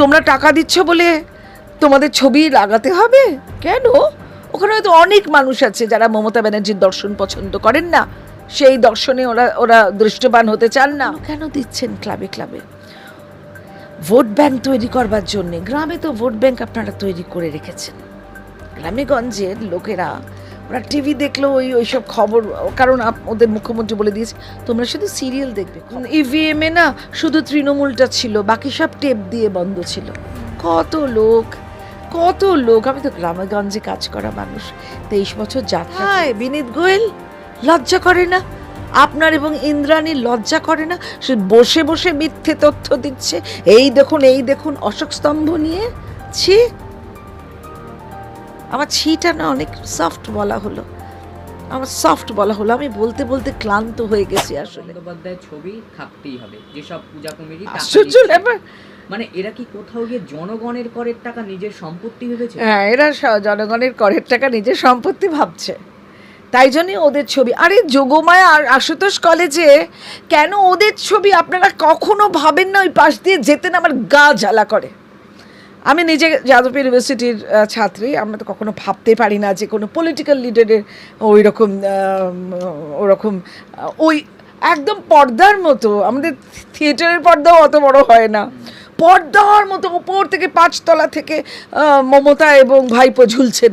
তোমরা টাকা দিচ্ছ বলে তোমাদের ছবি লাগাতে হবে? কেন? ওখানে হয়তো অনেক মানুষ আছে যারা মমতা ব্যানার্জির দর্শন পছন্দ করেন না। সেই দর্শনে ওরা ওরা দৃষ্টবান হতে চান না। কেন দিচ্ছেন ক্লাবে ক্লাবে? ভোট ব্যাংক তৈরি করবার জন্যে, গ্রামে তো ভোট ব্যাংক আপনারা তৈরি করে রেখেছেন। গ্রামে গঞ্জের লোকেরা ওরা টিভি দেখল ওই ওইসব খবর কারণ ওদের মুখ্যমন্ত্রী বলে দিয়েছে তোমরা শুধু সিরিয়াল দেখবে। ইভিএম এ না শুধু তৃণমূলটা ছিল বাকি সব টেপ দিয়ে বন্ধ ছিল। কত লোক কত লোক। আমি তো গ্রামেগঞ্জে কাজ করা মানুষ তেইশ বছর যাত্রা বিনীত গোয়েল লজ্জা করে না? আপনার এবং ইন্দ্রাণী লজ্জা করে না? সে বসে বসে মিথ্যে তথ্য দিচ্ছে এই দেখুন এই দেখুন অশোক স্তম্ভ নিয়ে? ছি আমার ছিটা না অনেক সফট বলা হলো। আমার সফট বলা হলো। আমি বলতে বলতে ক্লান্ত হয়ে গেছি আসলে। ছবি থাকতেই হবে। যেসব পূজা কমিটি আশ্চর্য ব্যাপার মানে এরা কি কোথাও গিয়ে জনগণের করের টাকা নিজের সম্পত্তি ভেবেছে? হ্যাঁ এরা জনগণের করের টাকা নিজের সম্পত্তি ভাবছে। তাই জন্যই ওদের ছবি আরে যোগমায়া আর আশুতোষ কলেজে কেন ওদের ছবি আপনারা কখনো ভাবেন না ওই পাশ দিয়ে যেতেন আমার গা জ্বালা করে? আমি নিজে যাদব ইউনিভার্সিটির ছাত্রী। আমরা তো কখনো ভাবতে পারি না যে কোনো পলিটিক্যাল লিডারের ওই রকম ওরকম ওই একদম পর্দার মতো। আমাদের থিয়েটারের পর্দাও অত বড় হয় না। পর্দার মতো উপর থেকে পাঁচতলা থেকে মমতা এবং ভাইপো ঝুলছেন।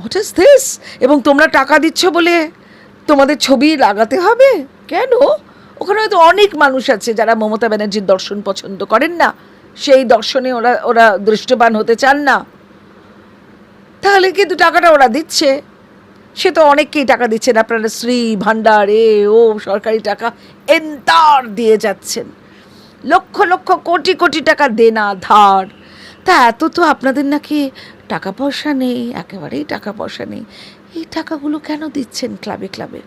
হোয়াট ইজ দিস এবং তোমরা টাকা দিচ্ছ বলে তোমাদের ছবি লাগাতে হবে? কেন? ওখানে হয়তো অনেক মানুষ আছে যারা মমতা ব্যানার্জির দর্শন পছন্দ করেন না। সেই দর্শনে ওরা ওরা দৃষ্টবান হতে চান না। তাহলে কিন্তু টাকাটা ওরা দিচ্ছে। সে তো অনেককেই টাকা দিচ্ছেন। আপনারা শ্রী ভাণ্ডার, এ, ও, সরকারি টাকা এন্তার দিয়ে যাচ্ছেন। লক্ষ লক্ষ কোটি কোটি টাকা দেনা, ধার। তা এত তো আপনাদের নাকি টাকা পয়সা নেই, একেবারেই টাকা পয়সা নেই। এই টাকাগুলো কেন দিচ্ছেন ক্লাবে ক্লাবে?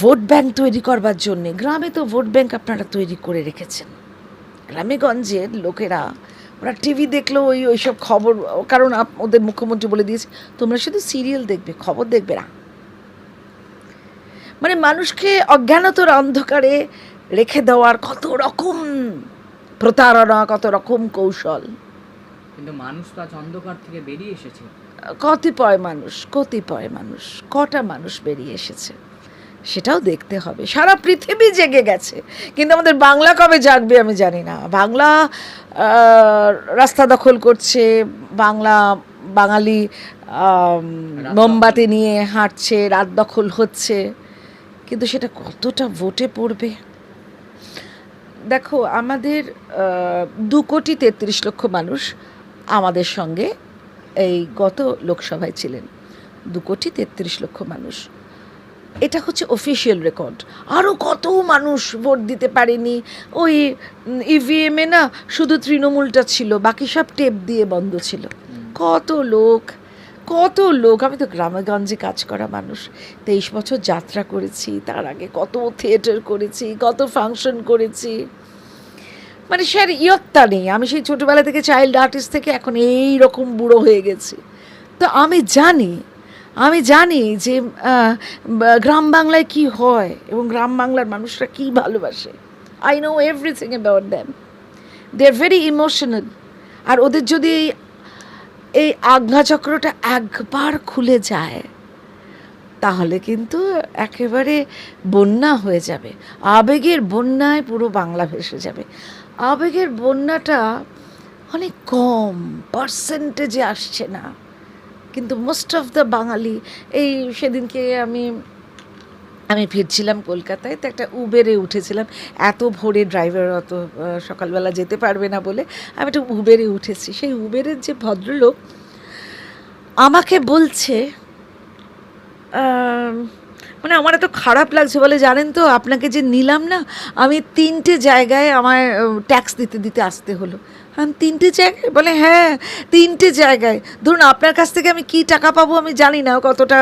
ভোট ব্যাংক তৈরি করবার জন্যে, গ্রামে তো ভোট ব্যাংক আপনারা তৈরি করে রেখেছেন। গ্রামে গঞ্জের লোকেরা ওরা টিভি দেখল ওই ওইসব খবর কারণ ওদের মুখ্যমন্ত্রী বলে দিয়েছে তোমরা শুধু সিরিয়াল দেখবে খবর দেখবে না। মানে মানুষকে অজ্ঞানতর অন্ধকারে রেখে দেওয়ার কত রকম প্রতারণা কত রকম কৌশল। কিন্তু মানুষ তো আজ অন্ধকার থেকে বেরিয়ে এসেছে। কতিপয় মানুষ কতিপয় মানুষ কটা মানুষ বেরিয়ে এসেছে। সেটাও দেখতে হবে। সারা পৃথিবী জেগে গেছে। কিন্তু আমাদের বাংলা কবে জাগবে আমি জানি না। বাংলা রাস্তা দখল করছে বাংলা বাঙালি মোমবাতি নিয়ে হাঁটছে রাত দখল হচ্ছে। কিন্তু সেটা কতটা ভোটে পড়বে? দেখো আমাদের দু কোটি তেত্রিশ লক্ষ মানুষ আমাদের সঙ্গে এই গত লোকসভায় ছিলেন। দু কোটি তেত্রিশ লক্ষ মানুষ। এটা হচ্ছে অফিসিয়াল রেকর্ড আরও কত মানুষ ভোট দিতে পারেনি। ওই ইভিএমে না শুধু তৃণমূলটা ছিল, বাকি সব টেপ দিয়ে বন্ধ ছিল। কত লোক কত লোক। আমি তো গ্রামেগঞ্জে কাজ করা মানুষ। তেইশ বছর যাত্রা করেছি, তার আগে কত থিয়েটার করেছি, কত ফাংশন করেছি। মানে সে আর ইয়ত্তা নেই। আমি সেই ছোটোবেলা থেকে চাইল্ড আর্টিস্ট থেকে এখন এই রকম বুড়ো হয়ে গেছি। তো আমি জানি আমি জানি যে গ্রাম বাংলায় কি হয় এবং গ্রাম বাংলার মানুষরা কি ভালোবাসে। I know everything about them they are very emotional আর ওদের যদি এই- এই আজ্ঞাচক্রটা একবার খুলে যায়, তাহলে কিন্তু একেবারে বন্যা হয়ে যাবে। আবেগের বন্যায় পুরো বাংলা ভেসে যাবে। আবেগের বন্যাটা অনেক কম পার্সেন্টেজে আসছে না। কিন্তু মোস্ট অফ দ্য বাঙালি, এই সেদিনকে আমি আমি ফিরছিলাম কলকাতায়, তো একটা উবেরে উঠেছিলাম। এত ভোরে ড্রাইভার অত সকালবেলা যেতে পারবে না বলে আমি একটা উবেরে উঠেছি। সেই উবেরের যে ভদ্রলোক আমাকে বলছে মানে আমার এত খারাপ লাগছে বলে, জানেন তো, আপনাকে যে নিলাম না, আমি তিনটে জায়গায় আমার ট্যাক্স দিতে দিতে আসতে হলো। আমি তিনটে জায়গায়। বলে হ্যাঁ তিনটে জায়গায়। ধরুন আপনার কাছ থেকে আমি কি টাকা পাবো আমি জানি না কতটা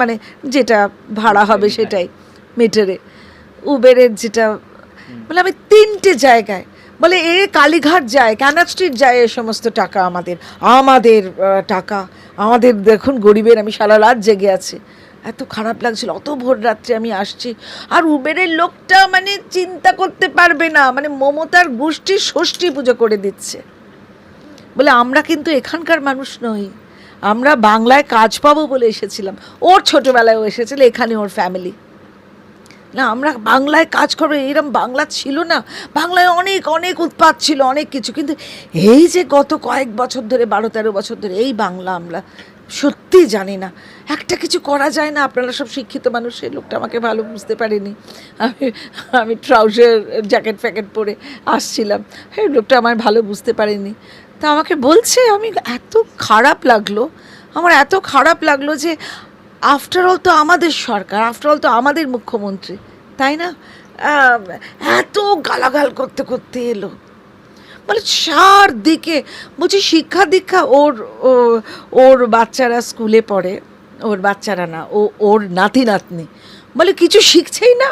মানে যেটা ভাড়া হবে সেটাই মিটারে উবেরের যেটা। বলে আমি তিনটে জায়গায়। বলে এ কালীঘাট যায় ক্যানাক স্ট্রিট যায় এ সমস্ত টাকা আমাদের আমাদের টাকা। আমাদের দেখুন গরিবের আমি সারা রাত জেগে আছি। এত খারাপ লাগছিল, অত ভোর রাত্রে আমি আসছি। আর উবেরের লোকটা মানে চিন্তা করতে পারবে না মানে মমতার গোষ্ঠী ষষ্ঠী পুজো করে দিচ্ছে। বলে, আমরা কিন্তু এখানকার মানুষ নই, আমরা বাংলায় কাজ পাবো বলে এসেছিলাম। ওর ছোটোবেলায়ও এসেছিল, এখানে ওর ফ্যামিলি না, আমরা বাংলায় কাজ করব, এরম বাংলা ছিল না। বাংলায় অনেক অনেক উৎপাত ছিল, অনেক কিছু। কিন্তু এই যে গত কয়েক বছর ধরে, বারো তেরো বছর ধরে, এই বাংলা আমরা সত্যি জানি না। একটা কিছু করা যায় না, আপনারা সব শিক্ষিত মানুষ লোকটা আমাকে ভালো বুঝতে পারেনি। আমি আমি ট্রাউজার, জ্যাকেট ফ্যাকেট পরে আসছিলাম। এই লোকটা আমার ভালো বুঝতে পারেনি। তা আমাকে বলছে, আমি এত খারাপ লাগল, আমার এত খারাপ লাগল যে আফটার অল তো আমাদের সরকার আফটার অল তো আমাদের মুখ্যমন্ত্রী, তাই না? এত গালাগাল করতে করতে এলো। মানে চারদিকে বলছি, শিক্ষা দীক্ষা ওর ওর বাচ্চারা স্কুলে পড়ে, ওর বাচ্চারা না, ও, ওর নাতি নাতনি বলে, কিছু শিখছেই না?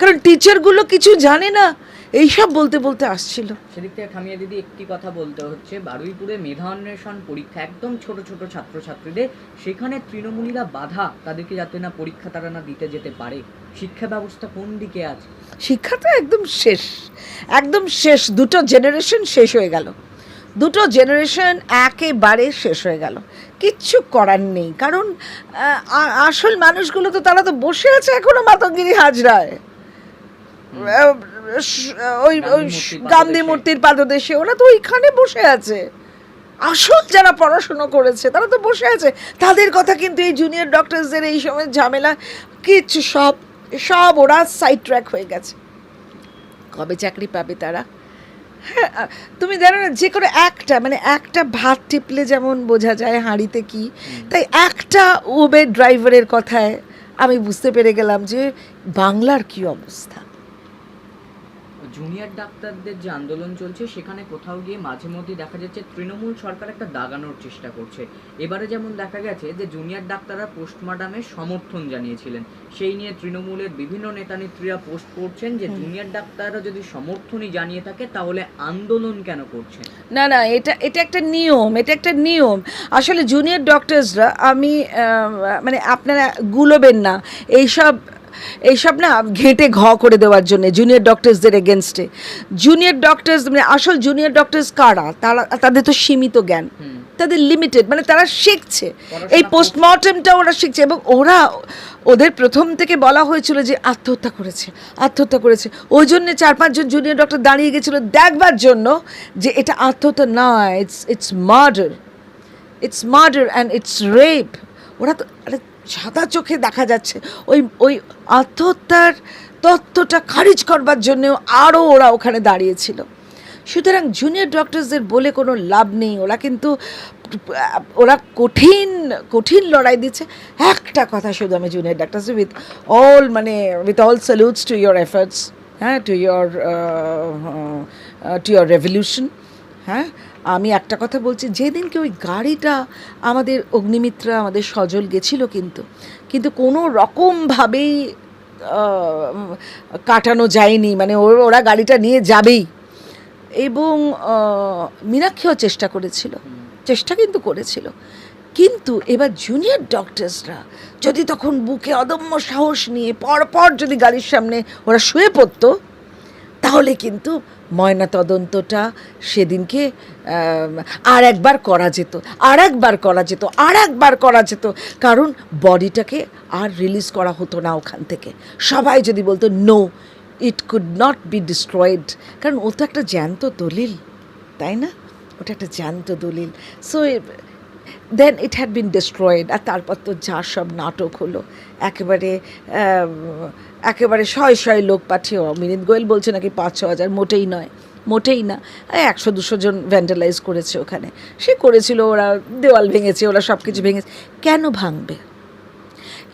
কারণ টিচারগুলো কিছু জানে না। এইসব বলতে বলতে আসছিল। সেদিক থেকে থামিয়ে দিদি একটি কথা বলতে হচ্ছে বারুইপুরে মেধা অন্বেষণ পরীক্ষা একদম ছোট ছোট ছাত্রছাত্রীদের সেখানে তৃণমূলীরা বাধা তাদেরকে যাতে না পরীক্ষা তারা না দিতে যেতে পারে। শিক্ষা ব্যবস্থা কোন দিকে আছে? শিক্ষা তো একদম শেষ একদম শেষ দুটো জেনারেশন শেষ হয়ে গেল। দুটো জেনারেশন একেবারে শেষ হয়ে গেল। কিচ্ছু করার নেই কারণ আসল মানুষগুলো তো তারা তো বসে আছে এখনও মাতঙ্গিরি হাজরায়। ওই ওই গান্ধী মূর্তির পাদদেশে। ওরা তো ওইখানে বসে আছে। আসল যারা পড়াশুনো করেছে তারা তো বসে আছে। তাদের কথা কিন্তু এই জুনিয়র ডক্টরসদের এই সময় ঝামেলা কিচ্ছু সব সব ওরা সাইড ট্র্যাক হয়ে গেছে। কবে চাকরি পাবে তারা? হ্যাঁ তুমি জানো না যে কোনো একটা মানে একটা ভাত টিপলে যেমন বোঝা যায় হাঁড়িতে কি তাই একটা উবের ড্রাইভারের কথায় আমি বুঝতে পেরে গেলাম যে বাংলার কি অবস্থা। জুনিয়র ডাক্তারদের যে আন্দোলন চলছে সেখানে কোথাও গিয়ে মাঝে মধ্যে দেখা যাচ্ছে তৃণমূল সরকার একটা দাগানোর চেষ্টা করছে। এবারে যেমন দেখা গেছে যে জুনিয়র ডাক্তাররা পোস্টমর্টমে সমর্থন জানিয়েছিলেন। সেই নিয়ে তৃণমূলের বিভিন্ন নেতা নেত্রীরা পোস্ট করছেন যে জুনিয়র ডাক্তাররা যদি সমর্থনই জানিয়ে থাকে তাহলে আন্দোলন কেন করছেন? না না এটা এটা একটা নিয়ম এটা একটা নিয়ম। আসলে জুনিয়র ডক্টরসরা আমি মানে আপনারা গুলোবেন না। এইসব এইসব না ঘেঁটে ঘ করে দেওয়ার জন্য জুনিয়র ডক্টরসদের এগেনস্টে জুনিয়র ডক্টরস মানে আসল জুনিয়র ডক্টরস কারা? তারা তাদের তো সীমিত জ্ঞান। তাদের লিমিটেড মানে তারা শিখছে। এই। পোস্টমর্টমটা ওরা শিখছে এবং ওরা ওদের প্রথম থেকে বলা হয়েছিল যে আত্মহত্যা করেছে আত্মহত্যা করেছে। ওই জন্য চার পাঁচজন জুনিয়র ডক্টর দাঁড়িয়ে গেছিল দেখবার জন্য যে এটা আত্মহত্যা নয় it's it's murder it's murder and it's rape ওরা তো আরে সাদা চোখে দেখা যাচ্ছে। ওই ওই আত্মহত্যার তত্ত্বটা খারিজ করবার জন্যও আরও ওরা ওখানে দাঁড়িয়েছিল। সুতরাং জুনিয়র ডক্টরসদের বলে কোনো লাভ নেই। ওরা কিন্তু, ওরা কঠিন কঠিন লড়াই দিচ্ছে। একটা কথা শুধু আমি জুনিয়র ডাক্তার্স উইথ অল মানে with all salutes to your efforts হ্যাঁ to your to your revolution হ্যাঁ আমি একটা কথা বলছি যেদিনকে ওই গাড়িটা আমাদের অগ্নিমিত্রা, আমাদের সজল গেছিল কিন্তু কিন্তু কোনো রকমভাবেই কাটানো যায়নি মানে ওর- গাড়িটা নিয়ে যাবেই। এবং মীনাক্ষীও চেষ্টা করেছিল, চেষ্টা কিন্তু করেছিল। কিন্তু এবার জুনিয়র ডক্টরসরা যদি তখন বুকে অদম্য সাহস নিয়ে পরপর যদি গাড়ির সামনে ওরা শুয়ে পড়তো, তাহলে কিন্তু ময়না তদন্তটা সেদিনকে আর একবার করা যেত, আর একবার করা যেত, আর একবার করা যেত। কারণ বডিটাকে আর রিলিজ করা হতো না ওখান থেকে। সবাই যদি বলতো no it could not be destroyed কারণ ও তো একটা জ্যান্ত দলিল, তাই না? ওটা একটা জ্যান্ত দলিল। So then it had been destroyed আর তারপর তো যা সব নাটক হলো। একেবারে একেবারে শয় শয় লোক পাঠিয়ে মিনিত গোয়েল বলছে নাকি পাঁচ ছ হাজার, মোটেই নয়, মোটেই না। একশো দুশো জন ভ্যান্ডালাইজ করেছে ওখানে। সে করেছিল, ওরা দেওয়াল ভেঙেছে, ওরা সব কিছু ভেঙেছে। কেন ভাঙবে?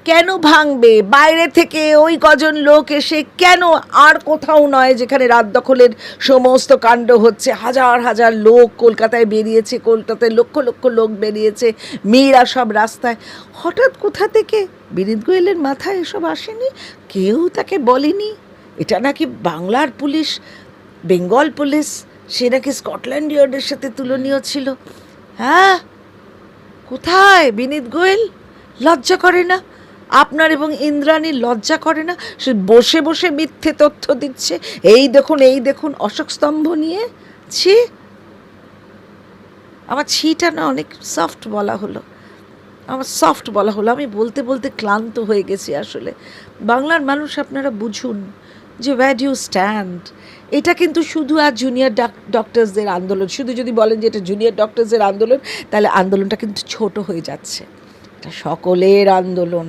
কেন ভাঙবে? বাইরে থেকে ওই কজন লোক এসে কেন আর কোথাও নয় যেখানে রাত দখলের সমস্ত কাণ্ড হচ্ছে? হাজার হাজার লোক কলকাতায় বেরিয়েছে, কলকাতায় লক্ষ লক্ষ লোক বেরিয়েছে, মেয়েরা সব রাস্তায়। হঠাৎ কোথা থেকে? বিনীত গোয়েলের মাথায় এসব আসেনি? কেউ তাকে বলেনি? এটা নাকি বাংলার পুলিশ? বেঙ্গল পুলিশ? সে নাকি স্কটল্যান্ড ইয়ার্ডের সাথে তুলনীয় ছিল? হ্যাঁ? কোথায় বিনীত গোয়েল? লজ্জা করে না? আপনার এবং ইন্দ্রাণীর লজ্জা করে না? সে বসে বসে মিথ্যে তথ্য দিচ্ছে। এই দেখুন এই দেখুন, অশোক স্তম্ভ নিয়ে। ছি। আমার ছিটা না অনেক সফট বলা হলো। আমার সফট বলা হলো। আমি বলতে বলতে ক্লান্ত হয়ে গেছি আসলে। বাংলার মানুষ আপনারা বুঝুন যে ওয়্যার ইউ স্ট্যান্ড এটা কিন্তু শুধু আর জুনিয়র ডক্টরসদের আন্দোলন। শুধু যদি বলেন যে এটা জুনিয়র ডক্টরসদের আন্দোলন, তাহলে আন্দোলনটা কিন্তু ছোট হয়ে যাচ্ছে। এটা সকলের আন্দোলন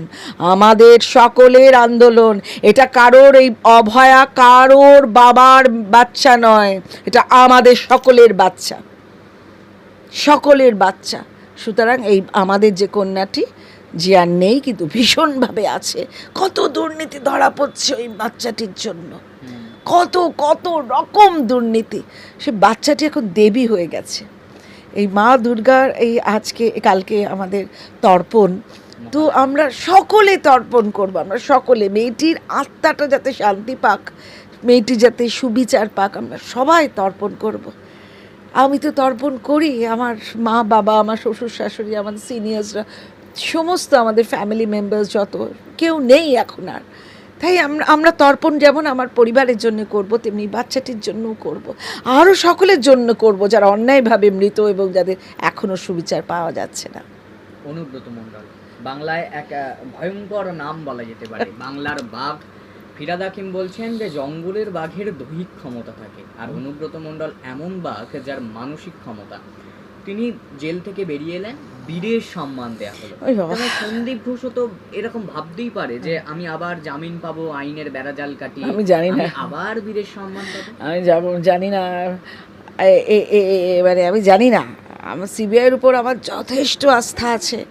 আমাদের সকলের আন্দোলন। এটা কারোর এই অভয়া কারোর বাবার বাচ্চা নয় এটা আমাদের সকলের বাচ্চা। সকলের বাচ্চা। সুতরাং এই আমাদের যে কন্যাটি যে আর নেই কিন্তু ভীষণভাবে আছে। কত দুর্নীতি ধরা পড়ছে ওই বাচ্চাটির জন্য। কত কত রকম দুর্নীতি। সে বাচ্চাটি এখন দেবী হয়ে গেছে। এই মা দুর্গার এই আজকে, কালকে আমাদের তর্পণ। তো আমরা সকলে তর্পণ করব, আমরা সকলে। মেয়েটির আত্মাটা যাতে শান্তি পাক, মেয়েটি যাতে সুবিচার পাক, আমরা সবাই তর্পণ করব। আমি তো তর্পণ করি, আমার মা, বাবা, আমার শ্বশুর শাশুড়ি আমাদের সিনিয়র্সরা সমস্ত আমাদের ফ্যামিলি মেম্বার্স যত কেউ নেই এখন আর। তাই আমরা আমরা তর্পণ যেমন আমার পরিবারের জন্য করব তেমনি বাচ্চাটির জন্যও করব। আরও সকলের জন্য করব যারা অন্যায়ভাবে মৃত এবং যাদের এখনও সুবিচার পাওয়া যাচ্ছে না। অনুব্রত মণ্ডল বাংলায় এক ভয়ঙ্কর নাম বলা যেতে পারে। বাংলার বাঘ ফিরাদ হাকিম বলছেন যে জঙ্গলের বাঘের দৈহিক ক্ষমতা থাকে। আর অনুব্রত মণ্ডল এমন বাঘ যার মানসিক ক্ষমতা। তিনি জেল থেকে বেরিয়ে এলেন বীরের সম্মান দেয়া হলো। সন্দীপ ঘোষ তো এরকম ভাবতেই পারে যে আমি আবার জামিন পাবো আইনের বেড়াজাল কাটি আমি জানি না। আবার বীরের সম্মান পাবো আমি যাব জানি না। এ- এ- এ- এ- মানে আমি জানি না। আমার সিবিআইয়ের উপর আমার যথেষ্ট আস্থা আছে।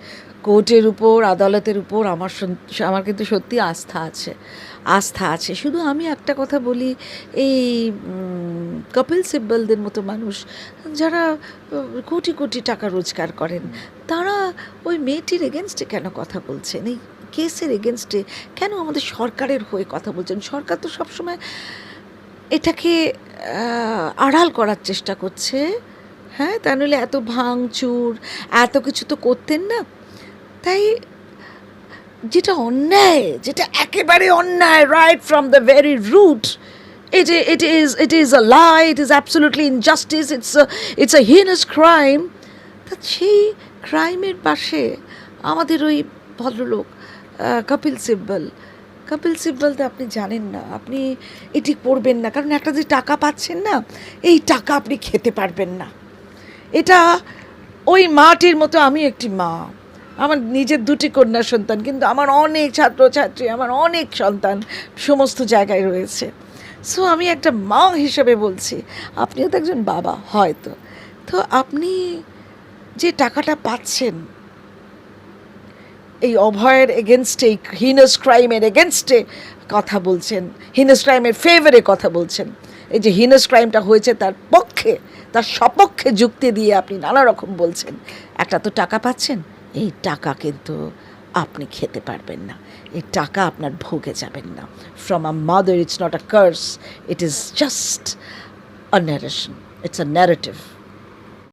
কোর্টের উপর, আদালতের উপর আমার আমার কিন্তু সত্যি আস্থা আছে আস্থা আছে। শুধু আমি একটা কথা বলি, এই কপিল সিব্বলদের মতো মানুষ, যারা কোটি কোটি টাকা রোজগার করেন, তারা ওই মেয়েটির এগেনস্টে কেন কথা বলছেন? এই কেসের এগেনস্টে কেন আমাদের সরকারের হয়ে কথা বলছেন? সরকার তো সবসময় এটাকে আড়াল করার চেষ্টা করছে। হ্যাঁ তা নইলে এত ভাঙচুর, এত কিছু তো করতেন না। তাই যেটা অন্যায়, যেটা একেবারে অন্যায় right from the very root i- it is it is a lie, it is absolutely it's a it's a heinous crime. তা সেই ক্রাইমের পাশে আমাদের ওই ভদ্রলোক কপিল সিব্বল কপিল সিব্বল তো আপনি জানেন না, আপনি এটি করবেন না, কারণ একটা যে টাকা পাচ্ছেন না, এই টাকা আপনি খেতে পারবেন না। এটা ওই মাটির মতো আমি একটি মা। আমার নিজের দুটি কন্যা সন্তান, কিন্তু আমার অনেক ছাত্রছাত্রী, আমার অনেক সন্তান সমস্ত জায়গায় রয়েছে। সো আমি একটা মা হিসেবে বলছি, আপনিও তো একজন বাবা হয়তো। তো আপনি যে টাকাটা পাচ্ছেন, এই অভয়ের এগেনস্টে এই হিনাস ক্রাইমের এগেনস্টে কথা বলছেন হিনাস ক্রাইমের ফেভারে কথা বলছেন, এই যে হিনাস ক্রাইমটা হয়েছে তার পক্ষে, তার সপক্ষে যুক্তি দিয়ে আপনি নানা রকম বলছেন, একটা তো টাকা পাচ্ছেন। এই টাকা কিন্তু আপনি খেতে পারবেন না। এই টাকা আপনার ভোগে যাবেন না। From a mother it's not a curse it is just a narration it's a narrative